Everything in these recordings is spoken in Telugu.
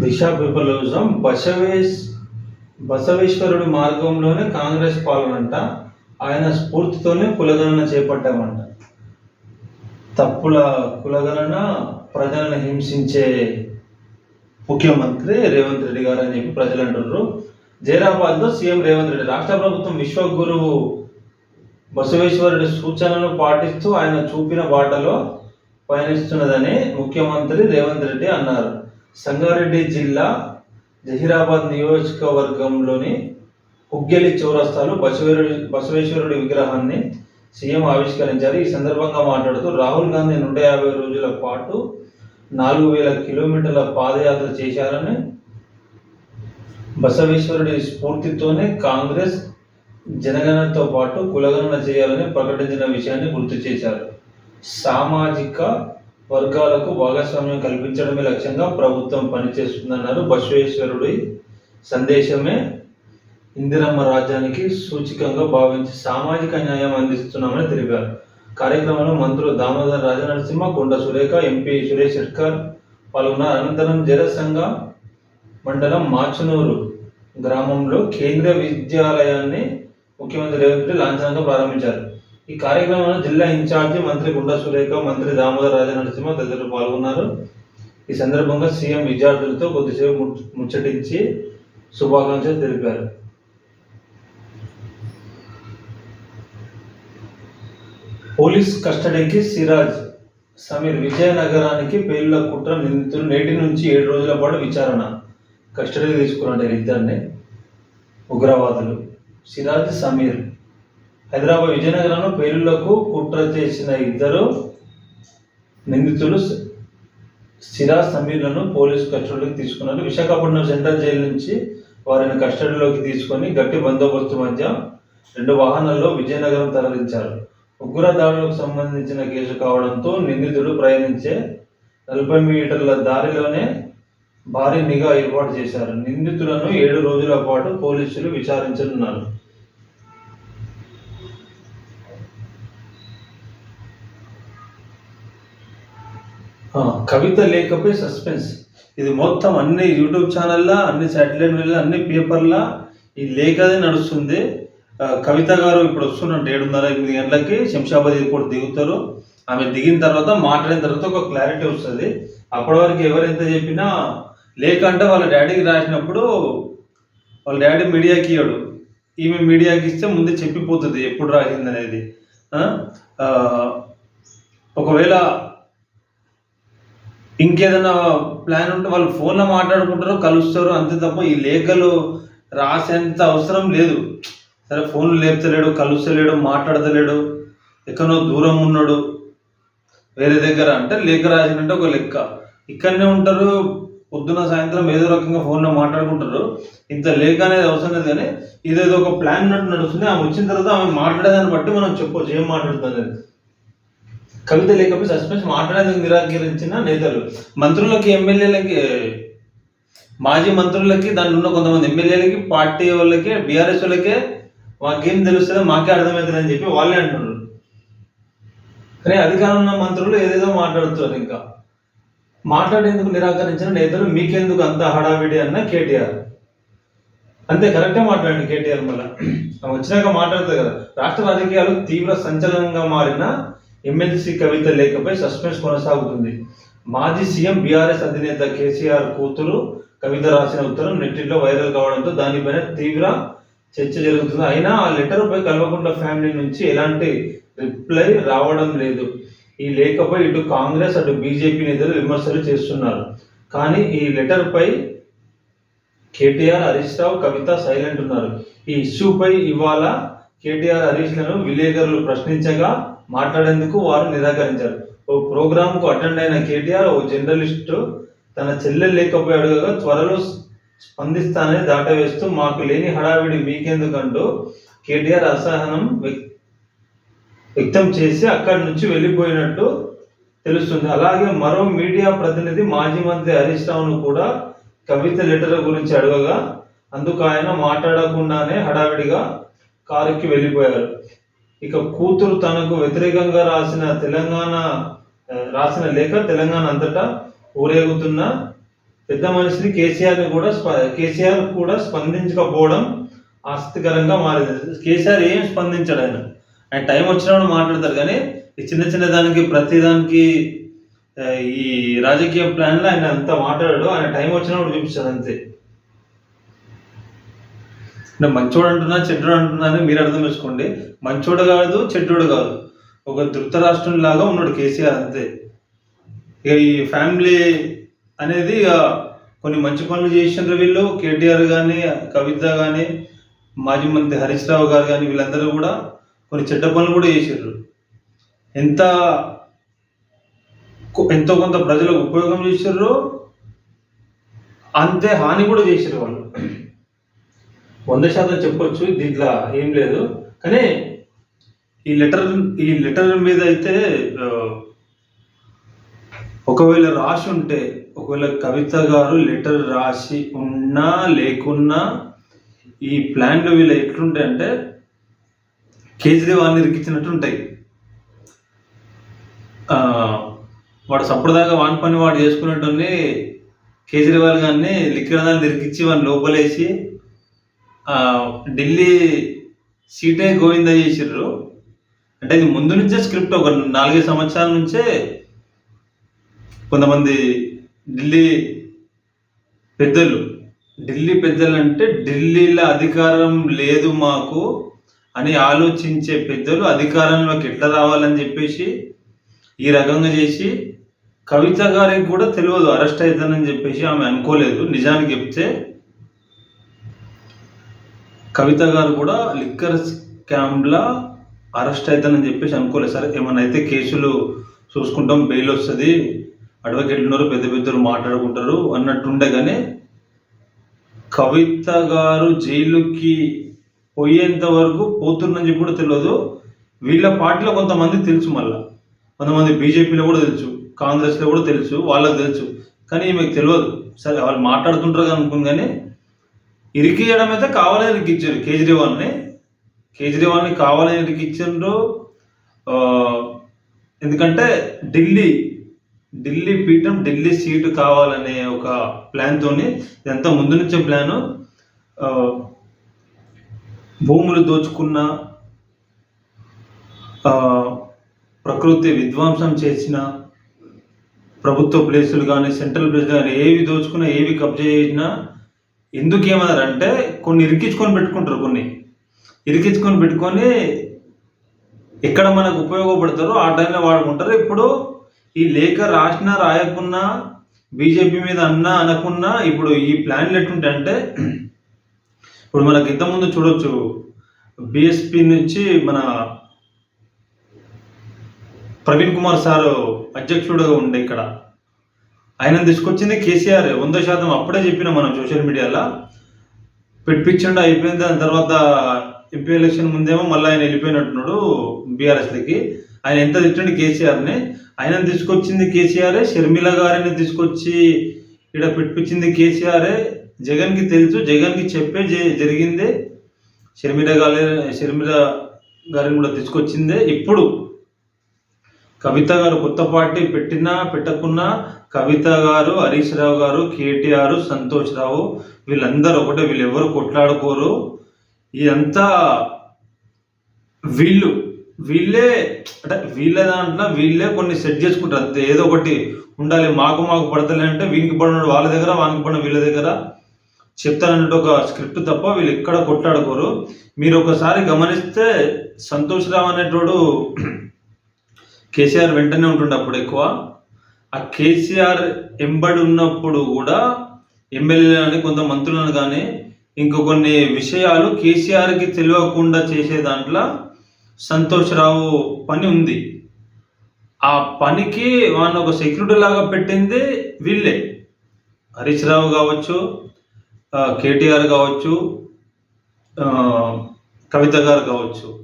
దిశా పేపర్లో బసవేశ్ బసవేశ్వరుడి మార్గంలోనే కాంగ్రెస్ పాలనంట. ఆయన స్ఫూర్తితోనే కులగణన చేపట్టామంట. తప్పుల కులగణన ప్రజలను హింసించే ముఖ్యమంత్రి రేవంత్ రెడ్డి గారు అని చెప్పి ప్రజలు అంటున్నారు జైరాబాద్లో సీఎం రేవంత్ రెడ్డి రాష్ట్ర ప్రభుత్వం విశ్వగురువు బసవేశ్వరుడి సూచనలను పాటిస్తూ ఆయన చూపిన బాటలో పయనిస్తున్నదని ముఖ్యమంత్రి రేవంత్ రెడ్డి అన్నారు. సంగారెడ్డి జిల్లా జహీరాబాద్ నియోజకవర్గంలోని హుగ్గెలి చౌరస్తాలో బసవేశ్వరుడి బసవేశ్వరుడి విగ్రహాన్ని సీఎం ఆవిష్కరించారు. ఈ సందర్భంగా మాట్లాడుతూ రాహుల్ గాంధీ నూట యాభై రోజుల పాటు నాలుగు వేల కిలోమీటర్ల పాదయాత్ర చేశారని బసవేశ్వరుడి స్ఫూర్తితోనే కాంగ్రెస్ జనగణనతో పాటు కులగణన చేయాలని ప్రకటించిన విషయాన్ని గుర్తు చేశారు. సామాజిక వర్గాలకు భాగస్వామ్యం కల్పించడమే లక్ష్యంగా ప్రభుత్వం పనిచేస్తుందన్నారు బసవేశ్వరుడి సందేశమే. ఇందిరమ్మ రాజ్యానికి సూచికంగా భావించి సామాజిక న్యాయం అందిస్తున్నామని తెలిపారు. కార్యక్రమంలో మంత్రులు దామోదర్ రాజనరసింహ కొండ సురేఖ ఎంపీ సురేష్ షెట్కర్ పాల్గొన్నారు. అనంతరం జనసంఘ మండలం మాచునూరు గ్రామంలో కేంద్రీయ విద్యాలయాన్ని ముఖ్యమంత్రి రేవంత్ రెడ్డి లాంఛనంగా ప్రారంభించారు. ఈ కార్యక్రమంలో జిల్లా ఇన్ఛార్జి మంత్రి గుండా సురేఖ మంత్రి దామోదర్ రాజనరసింహ తదితరులు పాల్గొన్నారు. ఈ సందర్భంగా సీఎం విద్యార్థులతో కొద్దిసేపు ముచ్చ- ముచ్చటించి శుభాకాంక్షలు తెలిపారు. పోలీస్ కస్టడీకి సిరాజ్ సమీర్ విజయనగరానికి పేలుల కుట్ర నిందితులు నేటి నుంచి ఏడు రోజుల పాటు విచారణ. కస్టడీకి తీసుకున్నారు ఇద్దరిని. ఉగ్రవాదులు. సిరాజ్ సమీర్ హైదరాబాద్ విజయనగరంలో పేలుళ్ళకు కుట్ర చేసిన ఇద్దరు నిందితులు సిరా సమీర్లను పోలీసు కస్టడీలోకి తీసుకున్నారు. విశాఖపట్నం సెంట్రల్ జైలు నుంచి వారిని కస్టడీలోకి తీసుకొని గట్టి బందోబస్తు మధ్య రెండు వాహనాల్లో విజయనగరం తరలించారు. ఉగ్ర దాడులకు సంబంధించిన కేసు కావడంతో నిందితుడు ప్రయాణించే నలభై మీటర్ల దారిలోనే భారీ నిఘా ఏర్పాటు చేశారు. నిందితులను ఏడు రోజుల పాటు పోలీసులు విచారించనున్నారు. కవిత లేఖపై సస్పెన్స్ ఇది మొత్తం అన్ని యూట్యూబ్ ఛానల్లా అన్ని శాటిలైట్ అన్ని పేపర్లా ఈ లేఖదే నడుస్తుంది. కవిత గారు ఇప్పుడు వస్తున్నట్టు ఏడున్నర ఎనిమిది గంటలకి శంషాబాద్ ఎయిర్పోర్ట్ దిగుతారు. ఆమె దిగిన తర్వాత మాట్లాడిన తర్వాత ఒక క్లారిటీ వస్తుంది. అప్పటి వరకు ఎవరెంత చెప్పినా లేఖ అంటే వాళ్ళ డాడీకి రాసినప్పుడు వాళ్ళ డాడీ మీడియాకి ఇవ్వడు ఈమె మీడియాకి ఇస్తే ముందే చెప్పిపోతుంది ఎప్పుడు రాసింది అనేది ఒకవేళ ఇంకేదైనా ప్లాన్ ఉంటే వాళ్ళు ఫోన్లో మాట్లాడుకుంటారు కలుస్తారు అంతే తప్ప ఈ లేఖలు రాసేంత అవసరం లేదు. సరే ఫోన్లు లేపుతలేడు కలుస్తలేడు మాట్లాడతలేడు ఎక్కడో దూరం ఉన్నాడు. వేరే దగ్గర అంటే లేఖ రాసినట్టు ఒక లెక్క. ఇక్కడనే ఉంటారు పొద్దున సాయంత్రం ఏదో రకంగా ఫోన్లో మాట్లాడుకుంటారు. ఇంత లేఖ అనేది అవసరం లేదు కానీ ఇదేదో ఒక ప్లాన్ ఉన్నట్టు నడుస్తుంది. ఆమె వచ్చిన తర్వాత ఆమె మాట్లాడేదాన్ని బట్టి మనం చెప్పొచ్చు ఏం మాట్లాడుతుంది అనేది. కవిత లేకపోతే సస్పెన్స్ మాట్లాడేందుకు నిరాకరించిన నేతలు. మంత్రులకి ఎమ్మెల్యేలకి మాజీ మంత్రులకి దాని ఉన్న కొంతమంది ఎమ్మెల్యేలకి పార్టీ వాళ్ళకి బీఆర్ఎస్ వాళ్ళకే మాకేం తెలుస్తుందో మాకే అర్థమవుతుంది అని చెప్పి వాళ్ళే అంటున్నారు. కానీ అధికారం ఉన్న మంత్రులు ఏదేదో మాట్లాడుతున్నారు ఇంకా. మాట్లాడేందుకు నిరాకరించిన నేతలు మీకెందుకు అంత హడావిడి అన్న కేటీఆర్. అంతే కరెక్టే మాట్లాడండి కేటీఆర్ మళ్ళీ. వచ్చినాక మాట్లాడుతుంది కదా. రాష్ట్ర రాజకీయాలు తీవ్ర సంచలనంగా మారిన ఎమ్మెల్సీ కవిత లేఖపై సస్పెన్స్ కొనసాగుతుంది. మాజీ సీఎం బీఆర్ఎస్ అధినేత కేసీఆర్ కూతురు కవిత రాసిన ఉత్తరం నెట్టిలో వైరల్ కావడంతో దానిపైన తీవ్ర చర్చ జరుగుతుంది. అయినా ఆ లెటర్పై కల్వకుంట్ల ఫ్యామిలీ నుంచి ఎలాంటి రిప్లై రావడం లేదు. ఈ లేఖపై ఇటు కాంగ్రెస్ అటు బీజేపీ నేతలు విమర్శలు చేస్తున్నారు. కానీ ఈ లెటర్పై కేటీఆర్ హరీష్ రావు కవిత సైలెంట్ ఉన్నారు. ఈ ఇష్యూపై ఇవాళ కేటీఆర్ హరీష్లను విలేకరులు ప్రశ్నించగా మాట్లాడేందుకు వారు నిరాకరించారు. ఓ ప్రోగ్రామ్కు అటెండ్ అయిన కేటీఆర్ ఓ జర్నలిస్టు తన చెల్లెలు లేకపోయి అడగగా త్వరలో స్పందిస్తానని దాటవేస్తూ మాకు లేని హడావిడి మీకెందుకంటూ కేటీఆర్ అసహనం వ్యక్- వ్యక్తం చేసి అక్కడి నుంచి వెళ్ళిపోయినట్టు తెలుస్తుంది. అలాగే మరో మీడియా ప్రతినిధి మాజీ మంత్రి హరీష్ రావును కూడా కవిత లెటర్ గురించి అడగగా అందుకు ఆయన మాట్లాడకుండానే హడావిడిగా కారుకి వెళ్ళిపోయారు. ఇక కూతురు తనకు వ్యతిరేకంగా రాసిన తెలంగాణ రాసిన లేఖ తెలంగాణ అంతటా ఊరేగుతున్న పెద్ద మనిషిని కేసీఆర్ని కూడా స్ప- కేసీఆర్ కూడా స్పందించకపోవడం ఆసక్తికరంగా మారింది. కేసీఆర్ ఏం స్పందించాడు ఆయన? ఆయన టైం వచ్చినప్పుడు మాట్లాడతారు కానీ ఈ చిన్న చిన్న దానికి ప్రతి దానికి ఈ రాజకీయ ప్లాన్లో ఆయన అంత మాట్లాడాడు. ఆయన టైం వచ్చినప్పుడు చూపిస్తాడు అంతే. నేను మంచోడు అంటున్నా చెడ్డోడు అంటున్నా అని మీరు అర్థం చేసుకోండి. మంచోడు కాదు చెడ్డోడు కాదు. ఒక ధృతరాష్ట్రం లాగా ఉన్నాడు కేసీఆర్ అంతే. ఇక ఈ ఫ్యామిలీ అనేది ఇక కొన్ని మంచి పనులు చేసిండ్రు వీళ్ళు. కేటీఆర్ కానీ కవిత కానీ మాజీ మంత్రి హరీష్ రావు గారు కానీ వీళ్ళందరూ కూడా కొన్ని చెడ్డ పనులు కూడా చేసిండ్రు. ఎంత ఎంతో కొంత ప్రజలకు ఉపయోగం చేసారు అంతే హాని కూడా చేసిర్రు వాళ్ళు. వంద శాతం చెప్పొచ్చు దీంట్లో ఏం లేదు. కానీ ఈ లెటర్ ఈ లెటర్ మీద అయితే ఒకవేళ రాసి ఉంటే ఒకవేళ కవిత గారు లెటర్ రాసి ఉన్నా లేకున్నా ఈ ప్లాన్లు వీళ్ళు ఎట్లుంటాయి అంటే కేజ్రీవాల్ని ఇరికించినట్టు ఉంటాయి. వాడు సప్పుడుదాకా వాని పని వాడు చేసుకున్నట్టుని కేజ్రీవాల్ గారిని లిక్కిరదాన్ని ఇరికిచ్చి వాడిని లోపలేసి ఢిల్లీ సీటే గోవింద చేసిర్రు. అంటే ఇది ముందు నుంచే స్క్రిప్ట్ ఒక నాలుగైదు సంవత్సరాల నుంచే కొంతమంది ఢిల్లీ పెద్దలు ఢిల్లీ పెద్దలు అంటే ఢిల్లీలో అధికారం లేదు మాకు అని ఆలోచించే పెద్దలు అధికారంలోకి ఎట్లా రావాలని చెప్పేసి ఈ రకంగా చేసి కవిత గారికి కూడా తెలియదు అరెస్ట్ అవుతానని చెప్పేసి ఆమె అనుకోలేదు. నిజానికి చెప్తే కవిత గారు కూడా లిక్కర్ స్కామ్లా అరెస్ట్ అవుతానని చెప్పేసి అనుకోలేదు సరే ఏమైనా అయితే కేసులు చూసుకుంటాం బెయిల్ వస్తుంది అడ్వకేట్లు ఉన్నారు పెద్ద పెద్దలు మాట్లాడుకుంటారు అన్నట్టుండగానే కవిత గారు జైలుకి పోయేంత వరకు పోతున్నని చెప్పి కూడా తెలియదు వీళ్ళ పార్టీలో కొంతమంది తెలుసు మళ్ళా. కొంతమంది బీజేపీలో కూడా తెలుసు కాంగ్రెస్లో కూడా తెలుసు వాళ్ళకి తెలుసు. కానీ మీకు తెలియదు సరే వాళ్ళు మాట్లాడుతుంటారు అనుకుని కానీ ఇరికించడం అయితే కావాలని ఇరికిచ్చారు కేజ్రీవాల్ని. కేజ్రీవాల్ని కావాలని ఇరికిచ్చిండ్రు ఎందుకంటే ఢిల్లీ ఢిల్లీ పీఠం ఢిల్లీ సీటు కావాలనే ఒక ప్లాన్తోని ఇదంతా ముందు నుంచే ప్లాను భూములు దోచుకున్న ప్రకృతి విధ్వంసం చేసిన ప్రభుత్వ ప్లేసులు కానీ సెంట్రల్ ప్లేస్ కానీ ఏవి దోచుకున్నా ఏవి కబ్జా చేసినా ఎందుకు ఏమన్నారంటే కొన్ని ఇరికించుకొని పెట్టుకుంటారు కొన్ని. ఇరికించుకొని పెట్టుకొని ఎక్కడ మనకు ఉపయోగపడతారో ఆ టైంలో వాడుకుంటారు. ఇప్పుడు ఈ లేఖ రాసినా రాయకున్నా బీజేపీ మీద అన్నా అనకున్నా ఇప్పుడు ఈ ప్లాన్లు ఎట్టుంటాయి అంటే ఇప్పుడు మనకి ఇంతకుముందు చూడొచ్చు బిఎస్పి నుంచి మన ప్రవీణ్ కుమార్ సారు అధ్యక్షుడుగా ఉండే ఇక్కడ. ఆయన తీసుకొచ్చింది కేసీఆర్. వంద శాతం అప్పుడే చెప్పిన మనం సోషల్ మీడియాలో. పెట్టించండి అయిపోయింది. దాని తర్వాత ఎంపీ ఎలక్షన్ ముందేమో మళ్ళీ ఆయన వెళ్ళిపోయినట్టున్నాడు బీఆర్ఎస్లకి. ఆయన ఎంత తిట్టండి కేసీఆర్ని. ఆయన తీసుకొచ్చింది కేసీఆరే. షర్మిల గారిని తీసుకొచ్చి ఇక్కడ పెట్టించింది కేసీఆరే. జగన్కి తెలుసు జగన్కి చెప్పే జ- జరిగిందే. షర్మిల గారి షర్మిల గారిని కూడా తీసుకొచ్చిందే. ఇప్పుడు కవిత గారు కొత్త పార్టీ పెట్టినా పెట్టకున్నా కవిత గారు హరీష్ రావు గారు కేటీఆర్ సంతోష్ రావు వీళ్ళందరూ ఒకటే వీళ్ళెవరు కొట్లాడుకోరు. ఇదంతా వీళ్ళు వీళ్ళే అంటే వీళ్ళ దాంట్లో వీళ్ళే కొన్ని సెట్ చేసుకుంటారు. అంతే ఏదో ఒకటి ఉండాలి. మాకు మాకు పడతలే అంటే వీనికి పడినాడు వాళ్ళ దగ్గర వానికి పడిన వీళ్ళ దగ్గర. చెప్తారన్నట్టు ఒక స్క్రిప్ట్ తప్ప వీళ్ళు ఎక్కడ కొట్లాడుకోరు. మీరు ఒకసారి గమనిస్తే సంతోష్ రావు అనేటోడు కేసీఆర్ వెంటనే ఉంటుండే అప్పుడు ఎక్కువ. ఆ కేసీఆర్ ఎంబడి ఉన్నప్పుడు కూడా ఎమ్మెల్యేలని కొంత మంత్రులను కానీ ఇంకో కొన్ని విషయాలు కేసీఆర్కి తెలియకుండా చేసే దాంట్లో సంతోష్ రావు పని ఉంది. ఆ పనికి వాళ్ళని ఒక సెక్యూరిటీ లాగా పెట్టింది వీళ్ళే. హరీష్ రావు కావచ్చు కేటీఆర్ కావచ్చు కవిత గారు కావచ్చు.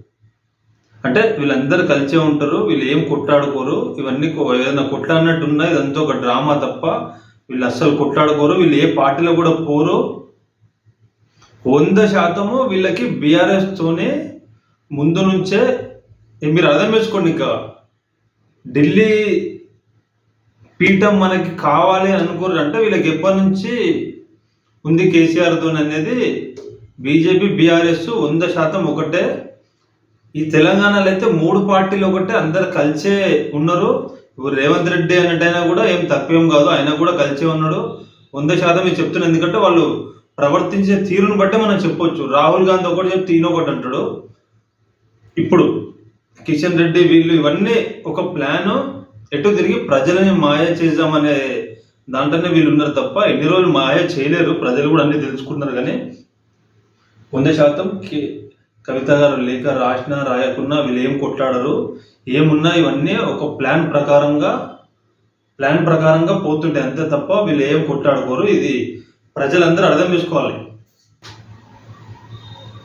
అంటే వీళ్ళందరూ కలిసే ఉంటారు వీళ్ళు ఏం కొట్లాడుకోరు. ఇవన్నీ ఏదైనా కొట్లాడినట్టున్నా ఇదంతా ఒక డ్రామా తప్ప వీళ్ళు అస్సలు కొట్లాడుకోరు. వీళ్ళు ఏ పార్టీలో కూడా పోరు. వంద శాతము వీళ్ళకి బీఆర్ఎస్తోనే ముందు నుంచే మీరు అర్థం చేసుకోండి ఇంకా. ఢిల్లీ పీఠం మనకి కావాలి అనుకోరు అంటే వీళ్ళకి ఎప్పటి నుంచి ఉంది కేసీఆర్తో అనేది బీజేపీ బీఆర్ఎస్ వంద శాతం ఒకటే. ఈ తెలంగాణలో అయితే మూడు పార్టీలు ఒకటే అందరు కలిసే ఉన్నారు. ఇప్పుడు రేవంత్ రెడ్డి అన్నట్టయినా కూడా ఏం తప్పేం కాదు ఆయన కూడా కలిసే ఉన్నాడు. వంద శాతం ఇది చెప్తున్నాను ఎందుకంటే వాళ్ళు ప్రవర్తించే తీరును బట్టే మనం చెప్పొచ్చు. రాహుల్ గాంధీ ఒకటి చెప్తే ఈయన ఒకటి అంటాడు. ఇప్పుడు కిషన్ రెడ్డి వీళ్ళు ఇవన్నీ ఒక ప్లాన్. ఎటు తిరిగి ప్రజలని మాయ చేద్దామనే దాంట్లోనే వీళ్ళు ఉన్నారు తప్ప ఎన్ని రోజులు మాయ చేయలేరు. ప్రజలు కూడా అన్ని తెలుసుకుంటున్నారు కానీ వంద శాతం కవిత గారు లేఖ రాసినా రాయకున్నా వీళ్ళు ఏం కొట్లాడరు? ఏమున్నా ఇవన్నీ ఒక ప్లాన్ ప్రకారంగా ప్లాన్ ప్రకారంగా పోతుంటాయి. అంతే తప్ప వీళ్ళు ఏం కొట్లాడుకోరు. ఇది ప్రజలందరూ అర్థం చేసుకోవాలి.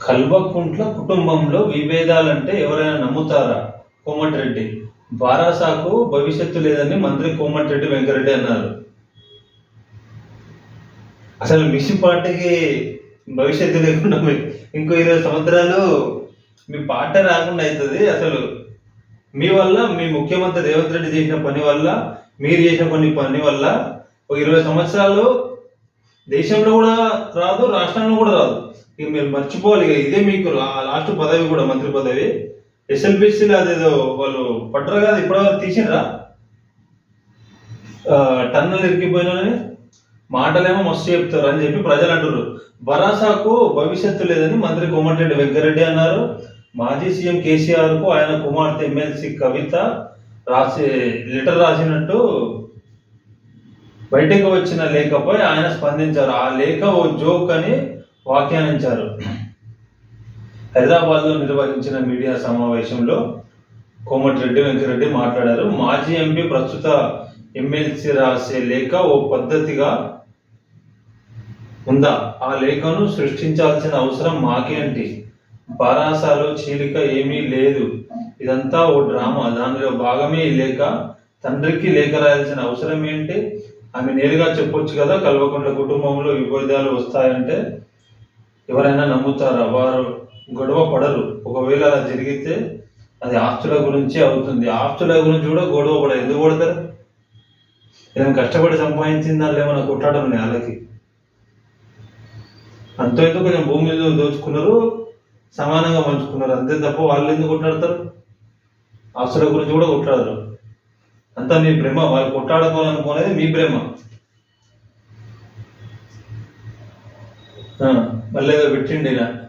కల్వకుంట్ల కుటుంబంలో విభేదాలంటే ఎవరైనా నమ్ముతారా? కోమటిరెడ్డి. బారాసాకు భవిష్యత్తు లేదని మంత్రి కోమటిరెడ్డి వెంకరెడ్డి అన్నారు. అసలు మిషన్ పార్టీకి భవిష్యత్తు లేకుండా ఇంకో ఇరవై సంవత్సరాలు మీ పార్టీ రాకుండా అవుతుంది. అసలు మీ వల్ల మీ ముఖ్యమంత్రి రేవంత్ రెడ్డి చేసిన పని వల్ల మీరు చేసిన కొన్ని పని వల్ల ఒక ఇరవై సంవత్సరాలు దేశంలో కూడా రాదు రాష్ట్రంలో కూడా రాదు. ఇక మీరు మర్చిపోవాలి. ఇక ఇదే మీకు లాస్ట్ పదవి కూడా మంత్రి పదవి. ఎస్ఎల్బిసిలో అదేదో వాళ్ళు పట్టరు కాదు ఇప్పటివరకు తీసిండ్రా ఆ, టన్నులు మాటలేమో మస్తు చెప్తారు అని చెప్పి ప్రజలు అంటున్నారు భరాసాకు భవిష్యత్తు లేదని మంత్రి కోమటిరెడ్డి వెంకరెడ్డి అన్నారు. మాజీ సీఎం కేసీఆర్కు ఆయన కుమార్తె ఎమ్మెల్సీ కవిత రాసి లెటర్ రాసినట్టు బయటకు వచ్చిన లేఖపై ఆయన స్పందించారు. ఆ లేఖ ఓ జోక్ అని వ్యాఖ్యానించారు. హైదరాబాద్లో నిర్వహించిన మీడియా సమావేశంలో కోమటిరెడ్డి వెంకరెడ్డి మాట్లాడారు. మాజీ ఎంపీ ప్రస్తుత ఎమ్మెల్సీ రాసే లేఖ ఓ పద్ధతిగా ఉందా? ఆ లేఖను సృష్టించాల్సిన అవసరం మాకేంటి పరాసాలో చీలిక ఏమీ లేదు. ఇదంతా ఓ డ్రామా. దానిలో భాగమే ఈ లేఖ. తండ్రికి లేఖ రాయాల్సిన అవసరం ఏంటి? ఆమె నేరుగా చెప్పొచ్చు కదా కల్వకుంట్ల కుటుంబంలో విభేదాలు వస్తాయంటే? ఎవరైనా నమ్ముతారా? వారు గొడవ పడరు. ఒకవేళ అలా జరిగితే అది ఆస్తుల గురించి అవుతుంది. ఆస్తుల గురించి కూడా గొడవ పడరు. ఎందుకు పడతారు? ఏదైనా కష్టపడి సంపాదించిన దాంట్లో ఏమైనా కొట్టాడరు వాళ్ళకి? అంతో ఎంతో కొంచెం భూమి మీద దోచుకున్నారు సమానంగా పంచుకున్నారు. అంతే తప్ప వాళ్ళు ఎందుకు కొట్లాడతారు? ఆస్తుల గురించి కూడా కొట్లాడరు. అంతా మీ ప్రేమ వాళ్ళు కొట్లాడుకోవాలనుకునేది మీ ప్రేమ మళ్ళీ ఏదో పెట్టిండి ఇలా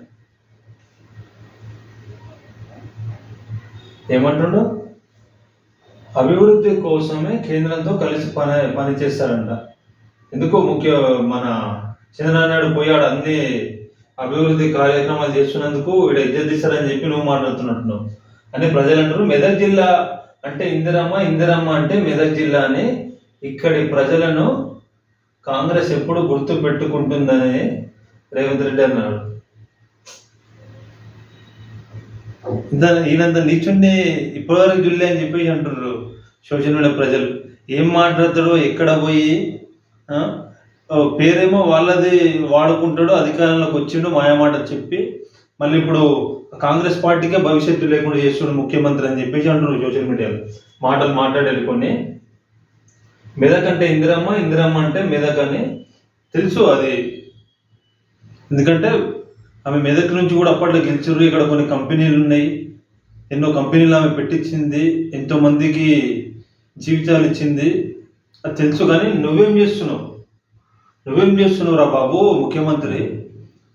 ఏమంటుండు? అభివృద్ధి కోసమే కేంద్రంతో కలిసి పని పని చేస్తారంట. ఎందుకో ముఖ్య మన చంద్రనాయుడు పోయాడు అన్ని అభివృద్ధి కార్యక్రమాలు చేస్తున్నందుకు ఇక్కడ ఇద్దరు తీశారని చెప్పి నువ్వు మాట్లాడుతున్నట్టున్నావు. అని ప్రజలు అంటారు మెదక్ జిల్లా అంటే ఇందిరమ్మ ఇందిరమ్మ అంటే మెదక్ జిల్లా అని ఇక్కడి ప్రజలను కాంగ్రెస్ ఎప్పుడు గుర్తు పెట్టుకుంటుందని రేవంత్ రెడ్డి అన్నాడు ఇంత ఈయనంత నీచుండి ఇప్పటివరకు జుల్లే అని చెప్పేసి అంటున్నారు సోషల్ మీడియా ప్రజలు. ఏం మాట్లాడతాడో ఎక్కడ పోయి పేరేమో వాళ్ళది వాడుకుంటాడు అధికారంలోకి వచ్చిండు మాయమాట చెప్పి మళ్ళీ ఇప్పుడు కాంగ్రెస్ పార్టీకే భవిష్యత్తు లేకుండా చేస్తుండు ముఖ్యమంత్రి అని చెప్పేసి అంటున్నారు సోషల్ మీడియాలో. మాటలు మాట్లాడాలి కొన్ని. మెదక్ అంటే ఇందిరమ్మ ఇందిరమ్మ అంటే మెదక్ అని తెలుసు అది. ఎందుకంటే ఆమె మెదక్ నుంచి కూడా అప్పట్లో గెలిచారు ఇక్కడ కొన్ని కంపెనీలు ఉన్నాయి. ఎన్నో కంపెనీలు ఆమె పెట్టించింది ఎంతోమందికి జీవితాలు ఇచ్చింది. అది తెలుసు కానీ నువ్వేం చేస్తున్నావు? నువ్వేం చేస్తున్నావురా బాబు? ముఖ్యమంత్రి.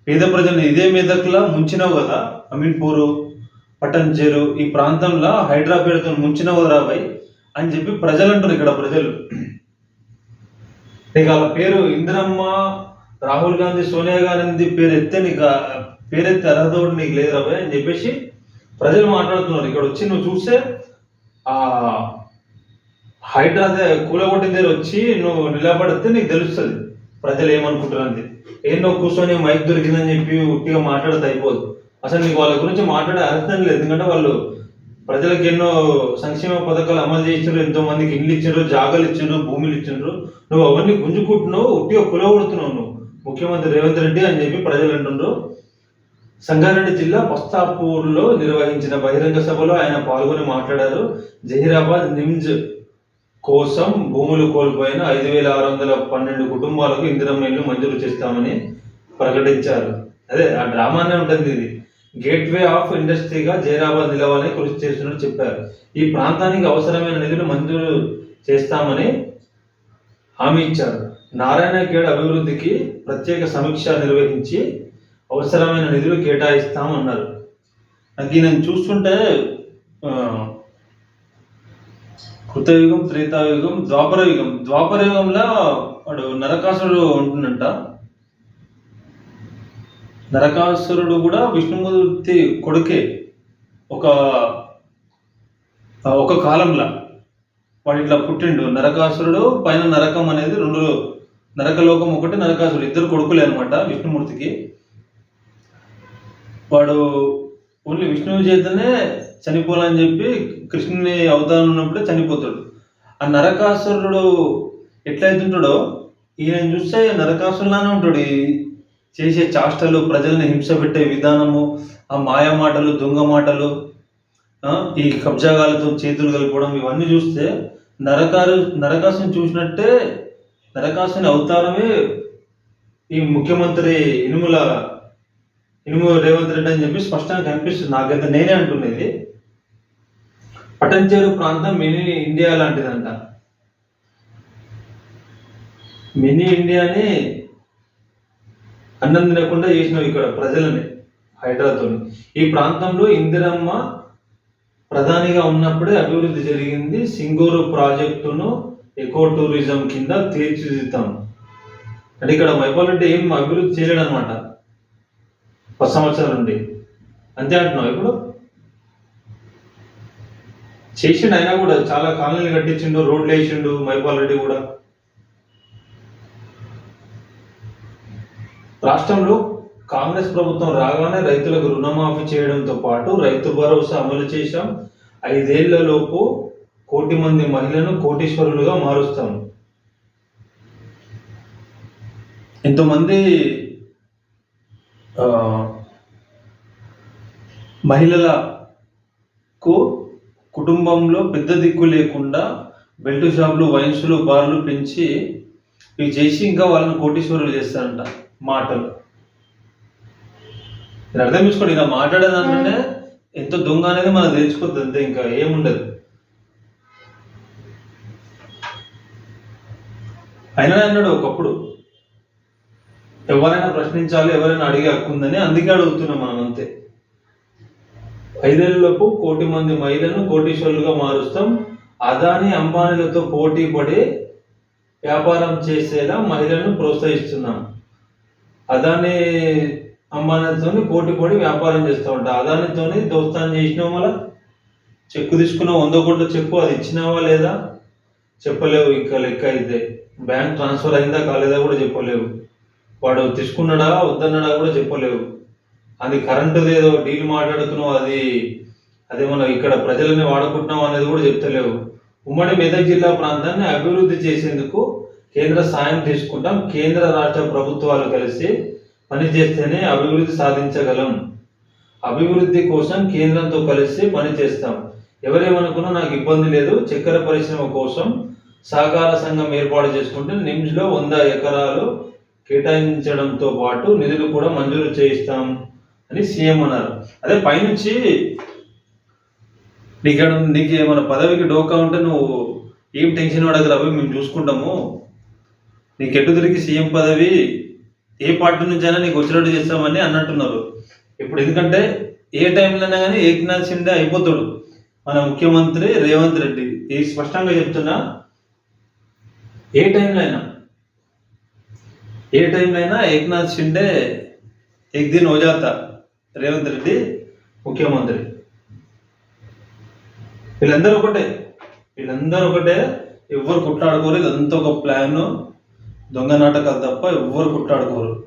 పేద ప్రజలను ఇదే మీదకులా ముంచినావు కదా? అమీన్పూరు పటంచేరు ఈ ప్రాంతంలో హైడ్రా పేరుతో ముంచినావు కదా బాయ్ అని చెప్పి ప్రజలు అంటారు ఇక్కడ ప్రజలు. నీకు వాళ్ళ పేరు ఇందిరమ్మ రాహుల్ గాంధీ సోనియా గాంధీ పేరు ఎత్తే నీకు పేరెత్తే అర్హత కూడా నీకు లేదు రాబాయ్ అని చెప్పేసి ప్రజలు మాట్లాడుతున్నారు. ఇక్కడ వచ్చి నువ్వు చూస్తే ఆ హైడ్రా కూలగొట్టిన దగ్గర వచ్చి నువ్వు నిలబడితే నీకు తెలుస్తుంది. ప్రజలు ఏమనుకుంటారు ఏంటో కూర్చొని మైక్ దొరికిందని చెప్పి ఉట్టిగా మాట్లాడితే అయిపోదు. అసలు నీకు వాళ్ళ గురించి మాట్లాడే అర్థం లేదు. ఎందుకంటే వాళ్ళు ప్రజలకు ఎన్నో సంక్షేమ పథకాలు అమలు చేసినారు ఎంతో మందికి ఇల్లు ఇచ్చిండ్రు జాగాలు ఇచ్చిండ్రు భూములు ఇచ్చిండ్రు నువ్వు అవన్నీ గుంజుకుంటున్నావు ఉట్టిగా కులగొడుతున్నావు నువ్వు. ముఖ్యమంత్రి రేవంత్ రెడ్డి అని చెప్పి ప్రజలు అంటుండ్రు. సంగారెడ్డి జిల్లా బస్తాపూర్లో నిర్వహించిన బహిరంగ సభలో ఆయన పాల్గొని మాట్లాడారు. జహీరాబాద్ నిమ్జ్ కోసం భూములు కోల్పోయిన ఐదు వేల ఆరు వందల పన్నెండు కుటుంబాలకు ఇందిరమ్మ ఇల్లు మంజూరు చేస్తామని ప్రకటించారు. అదే ఆ డ్రామానే ఉంటుంది ఇది. గేట్వే ఆఫ్ ఇండస్ట్రీగా జైరాబాద్ నిలవాలని కృషి చేస్తున్నట్టు చెప్పారు. ఈ ప్రాంతానికి అవసరమైన నిధులు మంజూరు చేస్తామని హామీ ఇచ్చారు. నారాయణఖేడ్ అభివృద్ధికి ప్రత్యేక సమీక్ష నిర్వహించి అవసరమైన నిధులు కేటాయిస్తామన్నారు. నాకు నేను చూస్తుంటే కృతయుగం త్రేతాయుగం ద్వాపర యుగం ద్వాపర వాడు నరకాసురుడు ఉంటుందంట నరకాసురుడు కూడా విష్ణుమూర్తి కొడుకే. ఒక ఒక కాలంలో వాడు ఇట్లా పుట్టిండు. నరకాసురుడు పైన నరకం అనేది రెండు నరకలోకం ఒకటి నరకాసురుడు. ఇద్దరు కొడుకులే అనమాట విష్ణుమూర్తికి. వాడు ఓన్లీ విష్ణువు చేతనే చనిపోవాలని చెప్పి కృష్ణుని అవతారం ఉన్నప్పుడే చనిపోతాడు. ఆ నరకాసురుడు ఎట్లయితుంటాడో ఈయన చూస్తే నరకాసురులానే ఉంటాడు. ఈ చేసే చాష్టలు ప్రజల్ని హింస పెట్టే విధానము ఆ మాయ మాటలు దొంగ మాటలు ఈ కబ్జాగాలతో చేతులు కలుపుకోవడం ఇవన్నీ చూస్తే నరకారు నరకాసుని చూసినట్టే నరకాసుని అవతారమే ఈ ముఖ్యమంత్రి ఇనుముల ఇనుము రేవంత్ రెడ్డి అని చెప్పి స్పష్టంగా కనిపిస్తుంది. నాకైతే నేనే అంటున్నది. పటంచేరు ప్రాంతం మినీ ఇండియా లాంటిదంట. మినీ ఇండియాని అన్నం తినకుండా చేసినావు ఇక్కడ ప్రజలని హైదరాబాద్తో ఈ ప్రాంతంలో ఇందిరమ్మ ప్రధానిగా ఉన్నప్పుడే అభివృద్ధి జరిగింది. సింగూరు ప్రాజెక్టును ఎకో టూరిజం కింద తీర్చిదిద్దాం. అంటే ఇక్కడ మైపాల్ ఏం అభివృద్ధి చేయలేడు అనమాట పది సంవత్సరాల నుండి. అంతే అంటున్నావు ఇప్పుడు? చేసిండు అయినా కూడా చాలా కాలనీలు కట్టించిండు రోడ్లు వేసిండు మైపాల్ రెడ్డి కూడా. రాష్ట్రంలో కాంగ్రెస్ ప్రభుత్వం రాగానే రైతులకు రుణమాఫీ చేయడంతో పాటు రైతు భరోసా అమలు చేశాం. ఐదేళ్ళలోపు కోటి మంది మహిళను కోటీశ్వరులుగా మారుస్తాం. ఎంతోమంది మహిళలకు కుటుంబంలో పెద్ద దిక్కు లేకుండా బెల్ట్ షాపులు వైన్స్లు బార్లు పెంచి ఇవి చేసి ఇంకా వాళ్ళని కోటీశ్వరులు చేస్తారంట మాటలు. అర్థం చేసుకోండి ఇలా మాట్లాడేదాంటనే ఎంత దొంగ అనేది మనం తెలుసుకోవద్దు అంతే ఇంకా ఏముండదు. అయినా అన్నాడు ఒకప్పుడు ఎవరైనా ప్రశ్నించాలి ఎవరైనా అడిగే హక్కు ఉందని అందుకే అడుగుతున్నాం మనం అంతే. ఐదేళ్ళలోపు కోటి మంది మహిళలను కోటీశ్వరులుగా మారుస్తాం. అదాని అంబానీలతో పోటీ పడి వ్యాపారం చేసేలా మహిళలను ప్రోత్సహిస్తున్నాం. అదాని అంబానీతో పోటీ పడి వ్యాపారం చేస్తూ ఉంటాం. అదానితోని దోస్తాన్ని చేసినాం వల్ల చెక్కు తీసుకున్నావు వంద కోట్ల చెక్కు అది ఇచ్చినావా లేదా? చెప్పలేవు ఇంకా లెక్క అయితే. బ్యాంక్ ట్రాన్స్ఫర్ అయిందా కాలేదా కూడా చెప్పలేవు. వాడు తీసుకున్నాడా? వద్దన్నాడా కూడా చెప్పలేవు. అది కరెంటు ఏదో డీల్ మాట్లాడుతున్నావు అది అదే మనం ఇక్కడ ప్రజలని వాడుకుంటున్నాం అనేది కూడా చెప్తలేవు. ఉమ్మడి మెదక్ జిల్లా ప్రాంతాన్ని అభివృద్ధి చేసేందుకు కేంద్ర సాయం తీసుకుంటాం. కేంద్ర రాష్ట్ర ప్రభుత్వాలు కలిసి పనిచేస్తేనే అభివృద్ధి సాధించగలం. అభివృద్ధి కోసం కేంద్రంతో కలిసి పనిచేస్తాం. ఎవరేమనుకున్నా నాకు ఇబ్బంది లేదు. చక్కెర పరిశ్రమ కోసం సహకార సంఘం ఏర్పాటు చేసుకుంటే నిమ్స్లో వంద ఎకరాలు కేటాయించడంతో పాటు నిధులు కూడా మంజూరు చేయిస్తాం. అని సీఎం అన్నారు. అదే పైనుంచి నీకు నీకు ఏమైనా పదవికి డోకా ఉంటే నువ్వు ఏం టెన్షన్ పడకు మేము చూసుకుంటాము. నీకు ఎటు తిరిగి సీఎం పదవి ఏ పార్టీ నుంచి అయినా నీకు వచ్చినట్టు చేస్తామని అన్నట్టున్నారు. ఇప్పుడు ఎందుకంటే ఏ టైంలోనే కానీ ఏక్నాథ్ షిండే అయిపోతాడు. మన ముఖ్యమంత్రి రేవంత్ రెడ్డి. ఇది స్పష్టంగా చెప్తున్నా ఏ టైంలో అయినా ఏ టైంలో అయినా ఏక్నాథ్ షిండే ఎక్ దిన్ ఓజాతా. రేవంత్ రెడ్డి ముఖ్యమంత్రి. వీళ్ళందరూ ఒకటే. వీళ్ళందరూ ఒకటే. ఎవ్వరు కుట్లాడుకోరు. ఇదంతా ఒక ప్లాన్ దొంగ నాటకాలు తప్ప ఎవ్వరు కుట్లాడుకోరు.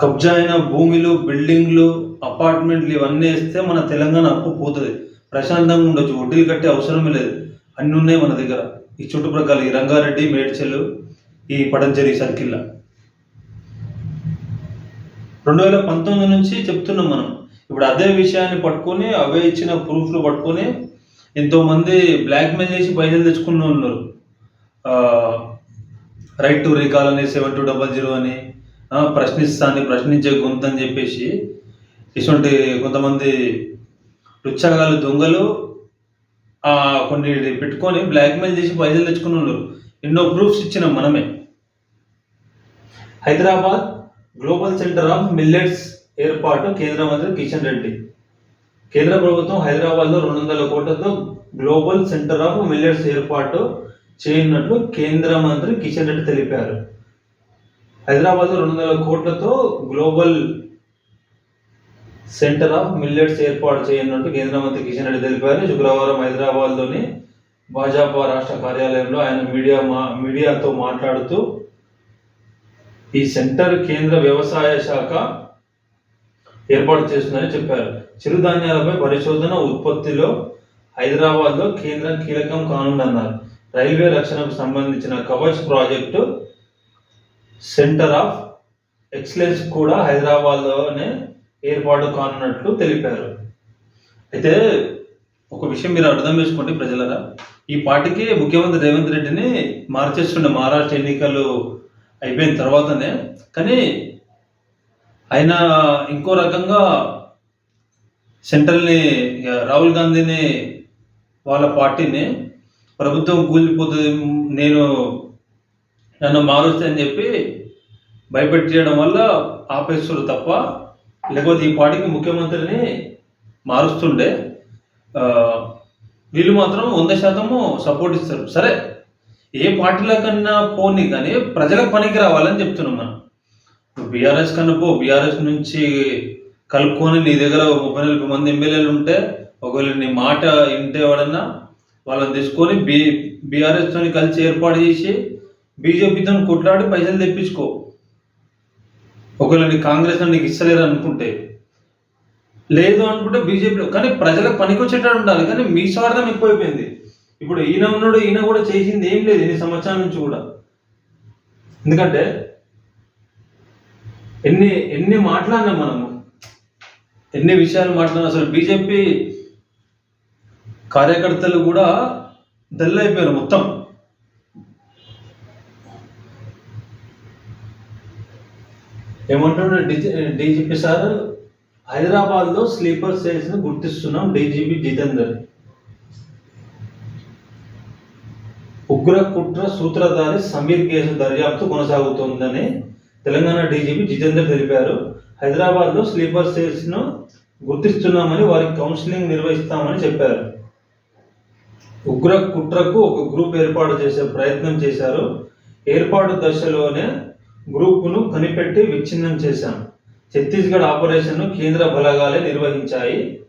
కబ్జా అయిన భూమిలు బిల్డింగ్లు అపార్ట్మెంట్లు ఇవన్నీ వేస్తే మన తెలంగాణ అప్పు పోతుంది. ప్రశాంతంగా ఉండొచ్చు. వడ్డీలు కట్టే అవసరమే లేదు. అన్నీ ఉన్నాయి మన దగ్గర. ఈ చుట్టుప్రక్కల ఈ రంగారెడ్డి మేడ్చలు ఈ పడంచేరి సర్కిల్లా. రెండు వేల పంతొమ్మిది నుంచి చెప్తున్నాం మనం. ఇప్పుడు అదే విషయాన్ని పట్టుకొని అవే ఇచ్చిన ప్రూఫ్లు పట్టుకొని ఎంతోమంది బ్లాక్మెయిల్ బ్లాక్ చేసి పైసలు తెచ్చుకుని ఉన్నారు. రైట్ టు రీకాల్ అని సెవెన్ టూ డబల్ జీరో అని ప్రశ్నిస్తాను ప్రశ్నించే గొంతు అని చెప్పేసి ఇటువంటి కొంతమంది రుచ్చగాలు దొంగలు కొన్ని పెట్టుకొని బ్లాక్మెయిల్ చేసి పైసలు తెచ్చుకుని ఉన్నారు. ఎన్నో ప్రూఫ్స్ ఇచ్చినాం మనమే. Hyderabad global centre of millets ఏర్పాటు కేంద్ర మంత్రి కిషన్ రెడ్డి. కేంద్ర ప్రభుత్వం హైదరాబాద్లో రెండు వందల కోట్లతో గ్లోబల్ సెంటర్ ఆఫ్ మిల్లెట్స్ ఏర్పాటు చేయనున్నట్లు కేంద్ర మంత్రి కిషన్ రెడ్డి తెలిపారు. హైదరాబాద్లో రెండు వందల కోట్లతో గ్లోబల్ సెంటర్ ఆఫ్ మిల్లెట్స్ ఏర్పాటు చేయనున్నట్టు కేంద్ర మంత్రి కిషన్ రెడ్డి తెలిపారు. శుక్రవారం హైదరాబాద్లోని భాజపా రాష్ట్ర కార్యాలయంలో ఆయన మీడియా మా మీడియాతో మాట్లాడుతూ ఈ సెంటర్ కేంద్ర వ్యవసాయ శాఖ ఏర్పాటు చేస్తుందని చెప్పారు. చిరుధాన్యాలపై పరిశోధన ఉత్పత్తిలో హైదరాబాద్లో కేంద్రం కీలకం కానుందన్నారు. రైల్వే రక్షణకు సంబంధించిన Kavach project centre of excellence కూడా హైదరాబాద్లోనే ఏర్పాటు కానున్నట్లు తెలిపారు. అయితే ఒక విషయం మీరు అర్థం చేసుకోండి ప్రజలరా. ఈ పార్టీకి ముఖ్యమంత్రి రేవంత్ రెడ్డిని మార్చేస్తుండే. మహారాష్ట్ర ఎన్నికలు అయిపోయిన తర్వాతనే కానీ ఆయన ఇంకో రకంగా సెంట్రల్ని ఇక రాహుల్ గాంధీని వాళ్ళ పార్టీని ప్రభుత్వం కూలిపోతుంది నేను నన్ను మారుస్తే అని చెప్పి భయపెట్టేయడం వల్ల ఆపేస్తారు తప్ప లేకపోతే ఈ పార్టీకి ముఖ్యమంత్రిని మారుస్తుండే వీళ్ళు మాత్రం వంద శాతము సపోర్ట్ ఇస్తారు. సరే ఏ పార్టీల కన్నా పోనీ కానీ ప్రజలకు పనికి రావాలని చెప్తున్నాం మనం. బీఆర్ఎస్ కన్నా పో బీఆర్ఎస్ నుంచి కలుపుకొని నీ దగ్గర ముప్పై నలభై మంది ఎమ్మెల్యేలు ఉంటే ఒకవేళ నీ మాట వింటే ఎవడన్నా వాళ్ళని తీసుకొని బీ బీఆర్ఎస్తో కలిసి ఏర్పాటు చేసి బీజేపీతో కొట్లాడి పైసలు తెప్పించుకో. ఒకవేళ నీ కాంగ్రెస్ నీకు ఇస్తలేరు అనుకుంటే. లేదు అనుకుంటే బీజేపీలో కానీ ప్రజలకు పనికొచ్చేటట్టు ఉండాలి కానీ మీ స్వార్థం ఎక్కువైపోయింది. ఇప్పుడు ఈయన ఉన్నాడు ఈయన కూడా చేసింది ఏం లేదు ఎన్ని సంవత్సరాల నుంచి కూడా. ఎందుకంటే ఎన్ని ఎన్ని మాట్లాడినాం మనము? ఎన్ని విషయాలు మాట్లాడినా? అసలు బీజేపీ కార్యకర్తలు కూడా డల్ అయిపోయారు మొత్తం. ఏమంటున్నాడు డీజీ డీజీపీ సార్? హైదరాబాద్లో స్లీపర్ సెల్స్ని గుర్తిస్తున్నాం డీజీపీ జితేందర్. ఉగ్ర కుట్ర సూత్రధారి సమీర్ కేసు దర్యాప్తు కొనసాగుతోందని తెలంగాణ డీజీపీ జితేందర్ తెలిపారు. హైదరాబాద్లో స్లీపర్ సెల్స్ను గుర్తిస్తున్నామని వారికి కౌన్సిలింగ్ నిర్వహిస్తామని చెప్పారు. ఉగ్ర కుట్రకు ఒక గ్రూప్ ఏర్పాటు చేసే ప్రయత్నం చేశారు. ఏర్పాటు దశలోనే గ్రూపును కనిపెట్టి విచ్ఛిన్నం చేశాం. ఛత్తీస్గఢ్ ఆపరేషన్ను కేంద్ర బలగాలే నిర్వహించాయి.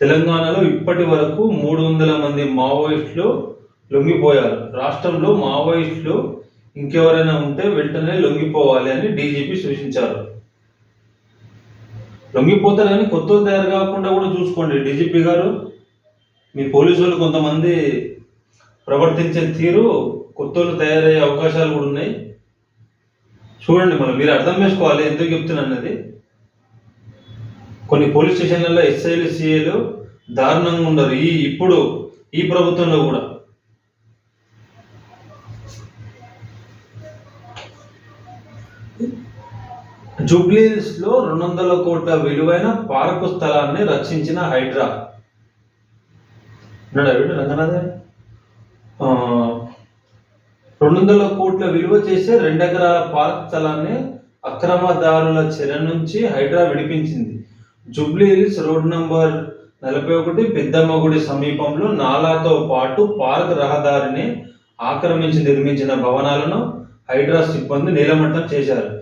తెలంగాణలో ఇప్పటి వరకు మూడు వందల మంది మావోయిస్టులు లొంగిపోయారు. రాష్ట్రంలో మావోయిస్టులు ఇంకెవరైనా ఉంటే వెంటనే లొంగిపోవాలి అని డీజీపీ సూచించారు. లొంగిపోతారు కానీ కొత్త తయారు కాకుండా కూడా చూసుకోండి. డీజీపీ గారు మీ పోలీసు వాళ్ళు కొంతమంది ప్రవర్తించే తీరు కొత్త తయారయ్యే అవకాశాలు కూడా ఉన్నాయి. చూడండి మనం మీరు అర్థం చేసుకోవాలి ఎందుకు చెప్తున్నాను అన్నది. కొన్ని పోలీస్ స్టేషన్లలో ఎస్ఐలు సిఐలు దారుణంగా ఉండరు. ఈ ఇప్పుడు ఈ ప్రభుత్వంలో కూడా. జూబ్లీస్లో రెండు వందల కోట్ల విలువైన పార్కు స్థలాన్ని రక్షించిన హైడ్రా. ఉన్నాడా రెండు వందల కోట్ల విలువ చేసే రెండు ఎకరాల పార్క్ స్థలాన్ని అక్రమదారుల చెర నుంచి హైడ్రా విడిపించింది. జూబ్లీ హిల్స్ రోడ్ నంబర్ నలభై ఒకటి పెద్దమ్మగుడి సమీపంలో నాలాతో పాటు పార్క్ రహదారిని ఆక్రమించి నిర్మించిన భవనాలను హైడ్రా సిబ్బంది నీలమట్టం చేశారు.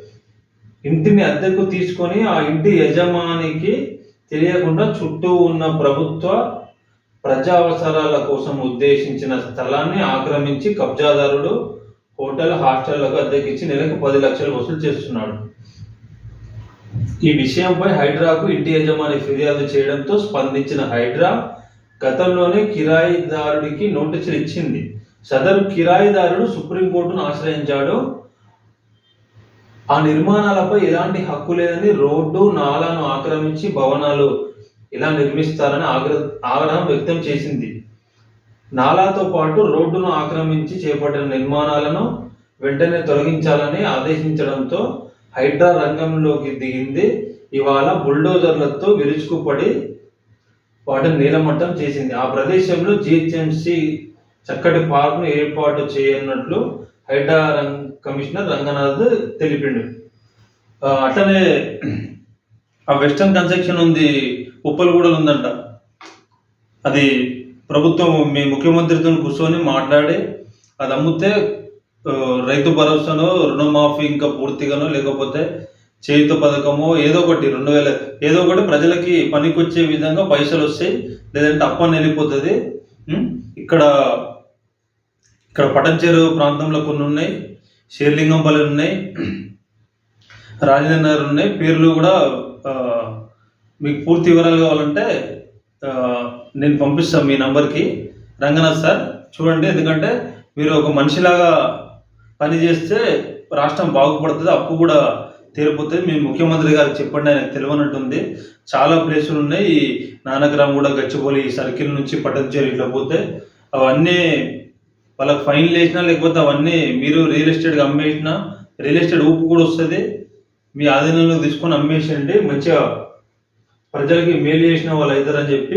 ఇంటిని అద్దెకు తీసుకొని ఆ ఇంటి యజమానికి తెలియకుండా చుట్టూ ఉన్న ప్రభుత్వ ప్రజా అవసరాల కోసం ఉద్దేశించిన స్థలాన్ని ఆక్రమించి కబ్జాదారుడు హోటల్ హాస్టళ్ళకు అద్దెకిచ్చి నెలకు పది లక్షలు వసూలు చేస్తున్నాడు. ఈ విషయంపై హైడ్రాకు ఇంటి యజమాని ఫిర్యాదు చేయడంతో స్పందించిన హైడ్రా గతంలోనే కిరాయిదారుడికి నోటీసులు ఇచ్చింది. సదరు కిరాయిదారుడు సుప్రీంకోర్టును ఆశ్రయించాడు. ఆ నిర్మాణాలపై ఎలాంటి హక్కు లేదని రోడ్డు నాలాను ఆక్రమించి భవనాలు ఇలా నిర్మిస్తారని ఆగ్ర ఆగ్రహం వ్యక్తం చేసింది. నాలాతో పాటు రోడ్డును ఆక్రమించి చేపట్టిన నిర్మాణాలను వెంటనే తొలగించాలని ఆదేశించడంతో హైడ్రా రంగంలోకి దిగింది. ఇవాళ బుల్డోజర్లతో విరుచుకుపడి వాటిని నీలమట్టం చేసింది. ఆ ప్రదేశంలో జిహెచ్ఎంసి చక్కటి పార్కును ఏర్పాటు చేయనున్నట్లు హైడ్రా రంగ్ కమిషనర్ రంగనాథ్ తెలిపిండు. అట్లనే ఆ వెస్టర్న్ కన్స్ట్రక్షన్ ఉంది ఉప్పలగూడలు ఉందంట. అది ప్రభుత్వం మీ ముఖ్యమంత్రితో కూర్చొని మాట్లాడి అది అమ్మితే రైతు భరోసానో రుణమాఫీ ఇంకా పూర్తిగానో లేకపోతే చేయుత పథకమో ఏదో ఒకటి రెండు వేల ఏదో ఒకటి ప్రజలకి పనికొచ్చే విధంగా పైసలు వస్తాయి లేదంటే అప్పని వెళ్ళిపోతుంది. ఇక్కడ ఇక్కడ పటంచేరు ప్రాంతంలో కొన్ని ఉన్నాయి. షేర్లింగంపల్లి ఉన్నాయి. రాజేంద్ర నగర్ ఉన్నాయి. పేర్లు కూడా మీకు పూర్తి వివరాలు కావాలంటే నేను పంపిస్తాను మీ నంబర్కి. రంగనాథ్ సార్ చూడండి ఎందుకంటే మీరు ఒక మనిషిలాగా పని చేస్తే రాష్ట్రం బాగుపడుతుంది అప్పు కూడా తీరిపోతుంది. మీ ముఖ్యమంత్రి గారు చెప్పండి ఆయనకు తెలియనట్టుంది. చాలా ప్లేసులు ఉన్నాయి. ఈ నానగ్రామ్ కూడా గచ్చిపోలి ఈ సర్కిల్ నుంచి పట్టణ ఇట్లా పోతే అవన్నీ వాళ్ళకి ఫైన్లు వేసినా లేకపోతే అవన్నీ మీరు రియల్ ఎస్టేట్గా అమ్మేసినా రియల్ ఎస్టేట్ ఊపు కూడా వస్తుంది. మీ ఆధీనంలో తీసుకొని అమ్మేసండి మంచిగా ప్రజలకి మేలు చేసిన వాళ్ళు అవుతారని చెప్పి